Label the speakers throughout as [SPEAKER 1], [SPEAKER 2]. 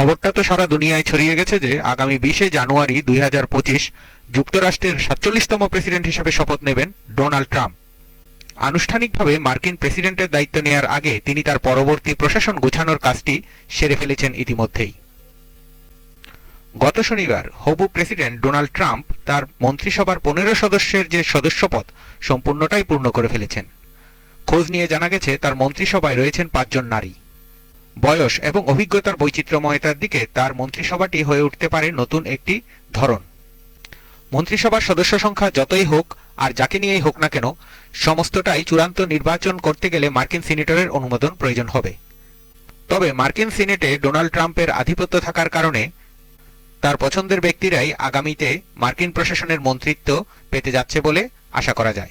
[SPEAKER 1] খবরটা তো সারা দুনিয়ায় ছড়িয়ে গেছে যে আগামী বিশে জানুয়ারি দুই হাজার পঁচিশ যুক্তরাষ্ট্রের সাতচল্লিশতম প্রেসিডেন্ট হিসেবে শপথ নেবেন ডোনাল্ড ট্রাম্প। আনুষ্ঠানিকভাবে মার্কিন প্রেসিডেন্টের দায়িত্ব নেয়ার আগে তিনি তার পরবর্তী প্রশাসন গোছানোর কাজটি সেরে ফেলেছেন ইতিমধ্যেই। গত শনিবার হবু প্রেসিডেন্ট ডোনাল্ড ট্রাম্প তার মন্ত্রিসভার পনেরো সদস্যের যে সদস্যপদ সম্পূর্ণটাই পূর্ণ করে ফেলেছেন। খোঁজ নিয়ে জানা গেছে, তার মন্ত্রিসভায় রয়েছেন পাঁচজন নারী। বয়স এবং অভিজ্ঞতার বৈচিত্র্যময়তার দিকে তার মন্ত্রিসভাটি হয়ে উঠতে পারে নতুন একটি ধরন। মন্ত্রিসভার সদস্য সংখ্যা যতই হোক আর যাকে নিয়েই হোক না কেন, সমস্তটাই চূড়ান্ত নির্বাচন করতে গেলে মার্কিন সিনেটরের অনুমোদন প্রয়োজন হবে। তবে মার্কিন সিনেটে ডোনাল্ড ট্রাম্পের আধিপত্য থাকার কারণে তার পছন্দের ব্যক্তিরাই আগামীতে মার্কিন প্রশাসনের মন্ত্রিত্ব পেতে যাচ্ছে বলে আশা করা যায়।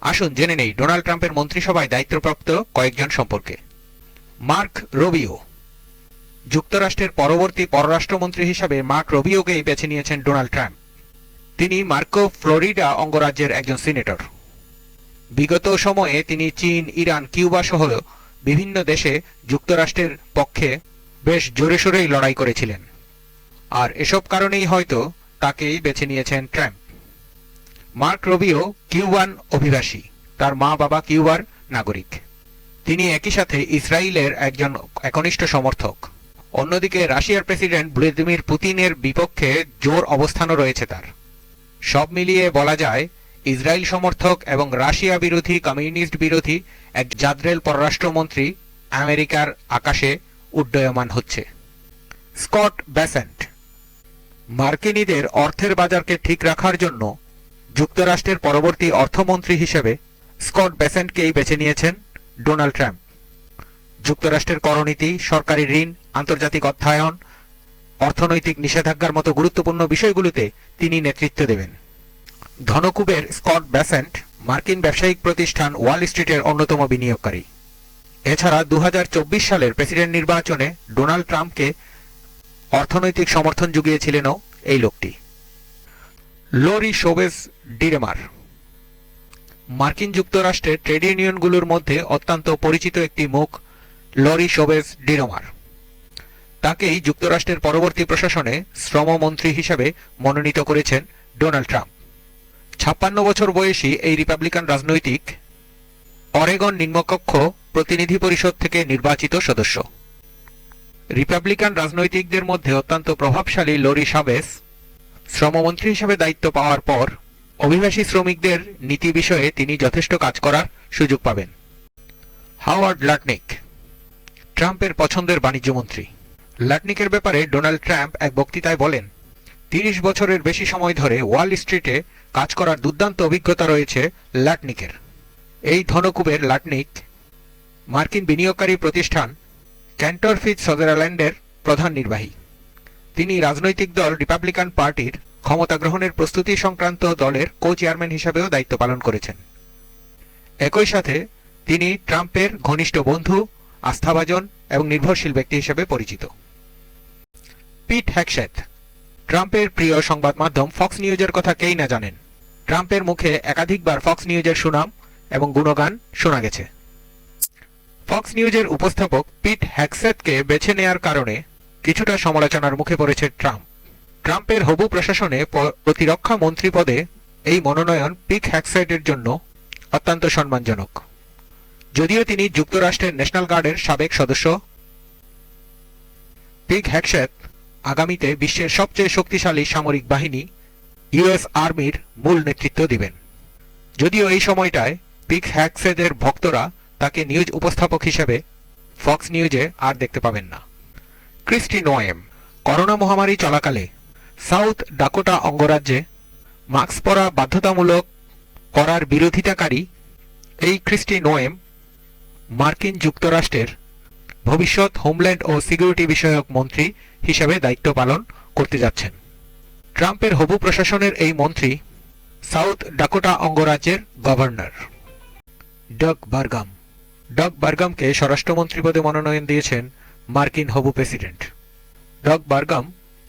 [SPEAKER 1] আসুন জেনে নেই, ডোনাল্ড ট্রাম্পের মন্ত্রিসভায় দায়িত্বপ্রাপ্ত কয়েকজন সম্পর্কে। Mark Rubio. যুক্তরাষ্ট্রের পরবর্তী পররাষ্ট্রমন্ত্রী হিসাবে মার্ক রবিওকেই বেছে নিয়েছেন ডোনাল্ড ট্রাম্প। তিনি মার্কো ফ্লোরিডা অঙ্গরাজ্যের একজন সিনেটর। বিগত সময়ে তিনি চীন, ইরান, কিউবা সহ বিভিন্ন দেশে যুক্তরাষ্ট্রের পক্ষে বেশ জোরে সোরেই লড়াই করেছিলেন। আর এসব কারণেই হয়তো তাকেই বেছে নিয়েছেন ট্রাম্প। মার্ক রবিও কিউবান অভিবাসী। তার মা বাবা কিউবার নাগরিক। তিনি একই সাথে ইসরায়েলের একজন একনিষ্ঠ সমর্থক। অন্যদিকে রাশিয়ার প্রেসিডেন্ট ভ্লাদিমির পুতিনের বিপক্ষে জোর অবস্থানও রয়েছে তার। সব মিলিয়ে বলা যায় ইসরায়েল সমর্থক এবং রাশিয়া বিরোধী, কমিউনিস্ট বিরোধী এক জাদ্রেল পররাষ্ট্রমন্ত্রী আমেরিকার আকাশে উড্ডয়মান হচ্ছে। স্কট ব্যাসেন্ট, মার্কিনীদের অর্থের বাজারকে ঠিক রাখার জন্য যুক্তরাষ্ট্রের পরবর্তী অর্থমন্ত্রী হিসেবে স্কট ব্যাসেন্টকেই বেছে নিয়েছেন ডোনাল্ড ট্রাম্প। যুক্তরাষ্ট্রের করনীতি, সরকারি ঋণ, আন্তর্জাতিক অর্থায়ন, অর্থনৈতিক নিষেধাজ্ঞার মতো গুরুত্বপূর্ণ বিষয়গুলোতে তিনি নেতৃত্ব দেবেন। ধনকুবের স্কট ব্যাসেন্ট, মার্কিন ব্যবসায়িক প্রতিষ্ঠান ওয়াল স্ট্রিটের অন্যতম বিনিয়োগকারী। এছাড়া দু হাজার চব্বিশ সালের প্রেসিডেন্ট নির্বাচনে ডোনাল্ড ট্রাম্পকে অর্থনৈতিক সমর্থন জুগিয়েছিলেনও এই লোকটি। লোরি শোবেস ডিরেমার। মার্কিন যুক্তরাষ্ট্রের ট্রেড ইউনিয়নগুলোর মধ্যে অত্যন্ত পরিচিত একটি মুখ, লরি শোবেস ডিরোমার। তাকেই যুক্তরাষ্ট্রের পরবর্তী প্রশাসনে শ্রমমন্ত্রী হিসাবে মনোনীত করেছেন ডোনাল্ড ট্রাম্প। ছাপ্পান্ন বছর বয়সী এই রিপাবলিকান রাজনৈতিক অরেগন নিম্নকক্ষ প্রতিনিধি পরিষদ থেকে নির্বাচিত সদস্য। রিপাবলিকান রাজনৈতিকদের মধ্যে অত্যন্ত প্রভাবশালী লরি সাবেস শ্রমমন্ত্রী হিসেবে দায়িত্ব পাওয়ার পর অভিবাসী শ্রমিকদের নীতি বিষয়ে তিনি যথেষ্ট কাজ করার সুযোগ পাবেন। হাওয়ার্ড লাটনিক, ট্রাম্পের পছন্দের বাণিজ্যমন্ত্রী লাটনিকের ব্যাপারে ডোনাল্ড ট্রাম্প এক বক্তৃতায় বলেন, তিরিশ বছরের বেশি সময় ধরে ওয়াল স্ট্রিটে কাজ করার দুর্দান্ত অভিজ্ঞতা রয়েছে লাটনিকের। এই ধনকুবের লাটনিক মার্কিন বিনিয়োগকারী প্রতিষ্ঠান ক্যান্টরফিজ সাদারল্যান্ডের প্রধান নির্বাহী। তিনি রাজনৈতিক দল রিপাবলিকান পার্টির ক্ষমতা গ্রহণের প্রস্তুতি সংক্রান্ত দলের কো চেয়ারম্যান হিসাবেও দায়িত্ব পালন করেছেন। একই সাথে তিনি ট্রাম্পের ঘনিষ্ঠ বন্ধু, আস্থাভাজন এবং নির্ভরশীল ব্যক্তি হিসেবে পরিচিত। পিট হ্যাকশেথ ট্রাম্পের প্রিয় সংবাদ মাধ্যম ফক্স নিউজের কথা কেই না জানেন। ট্রাম্পের মুখে একাধিকবার ফক্স নিউজের সুনাম এবং গুণগান শোনা গেছে। ফক্স নিউজের উপস্থাপক পিট হ্যাকসেথকে বেছে নেয়ার কারণে কিছুটা সমালোচনার মুখে পড়েছে ট্রাম্প। ট্রাম্পের হবু প্রশাসনে প্রতিরক্ষা মন্ত্রী পদে এই মনোনয়ন পিক হ্যাকসাইটের জন্য অত্যন্ত সম্মানজনক। যদিও তিনি যুক্তরাষ্ট্রের ন্যাশনাল গার্ডের সাবেক সদস্য, পিক হ্যাকসেট আগামীতে বিশ্বের সবচেয়ে শক্তিশালী সামরিক বাহিনী ইউএস আর্মির মূল নেতৃত্ব দিবেন। যদিও এই সময়টায় পিক হ্যাকসেদের ভক্তরা তাকে নিউজ উপস্থাপক হিসেবে ফক্স নিউজে আর দেখতে পাবেন না। ক্রিস্টি নোয়েম, করোনা মহামারী চলাকালে সাউথ ডাকোটা অঙ্গরাজ্যে মাস্ক পরা বাধ্যতামূলক করার বিরোধিতাকারী এই ক্রিস্টি নোয়েম মার্কিন যুক্তরাষ্ট্রের ভবিষ্যৎ হোমল্যান্ড ও সিকিউরিটি বিষয়ক মন্ত্রী হিসেবে দায়িত্ব পালন করতে যাচ্ছেন। ট্রাম্পের হবু প্রশাসনের এই মন্ত্রী সাউথ ডাকোটা অঙ্গরাজ্যের গভর্নর ডগ বার্গাম। ডগ বার্গামকে স্বরাষ্ট্রমন্ত্রী পদে মনোনয়ন দিয়েছেন মার্কিন হবু প্রেসিডেন্ট। ডগ বার্গাম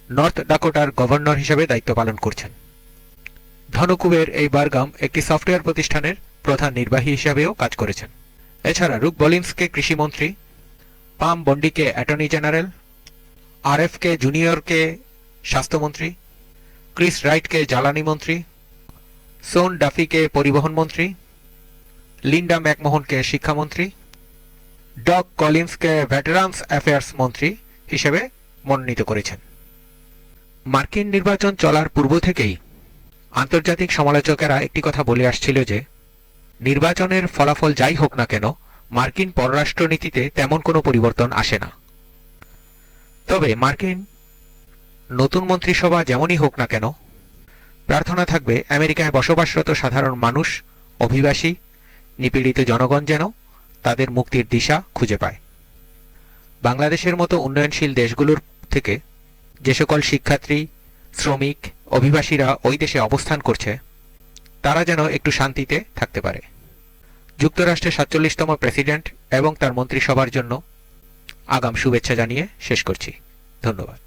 [SPEAKER 1] নর্থ ডাকোটার গভর্নর হিসেবে দায়িত্ব পালন করছেন। ধনকুবের এই বার্গাম একটি সফটওয়্যার প্রতিষ্ঠানের প্রধান নির্বাহী হিসাবেও কাজ করেছেন। এছাড়া রুক বলিন্সকে কৃষিমন্ত্রী, Pam বন্ডিকে attorney general R F K জুনিয়রকে স্বাস্থ্যমন্ত্রী, ক্রিস রাইটকে জ্বালানি মন্ত্রী, সোন ডাফিকে পরিবহন মন্ত্রী, লিন্ডা ম্যাকমোহনকে শিক্ষামন্ত্রী, ডগ কলিন্সকে ভেটারান্স অ্যাফেয়ার্স মন্ত্রী হিসেবে মনোনীত করেছেন। মার্কিন নির্বাচন চলার পূর্ব থেকেই আন্তর্জাতিক সমালোচকেরা একটি কথা বলে আসছিল যে, নির্বাচনের ফলাফল যাই হোক না কেন, মার্কিন পররাষ্ট্রনীতিতে তেমন কোনো পরিবর্তন আসে না। তবে মার্কিন নতুন মন্ত্রিসভা যেমনই হোক না কেন, প্রার্থনা থাকবে আমেরিকায় বসবাসরত সাধারণ মানুষ, অভিবাসী, নিপীড়িত জনগণ যেন তাদের মুক্তির দিশা খুঁজে পায়। বাংলাদেশের মতো উন্নয়নশীল দেশগুলোর থেকে যে সকল শিক্ষার্থী, শ্রমিক, অভিবাসীরা ওই দেশে অবস্থান করছে, তারা যেন একটু শান্তিতে থাকতে পারে। যুক্তরাষ্ট্রের সাতচল্লিশতম প্রেসিডেন্ট এবং তার মন্ত্রিসভার জন্য আগাম শুভেচ্ছা জানিয়ে শেষ করছি। ধন্যবাদ।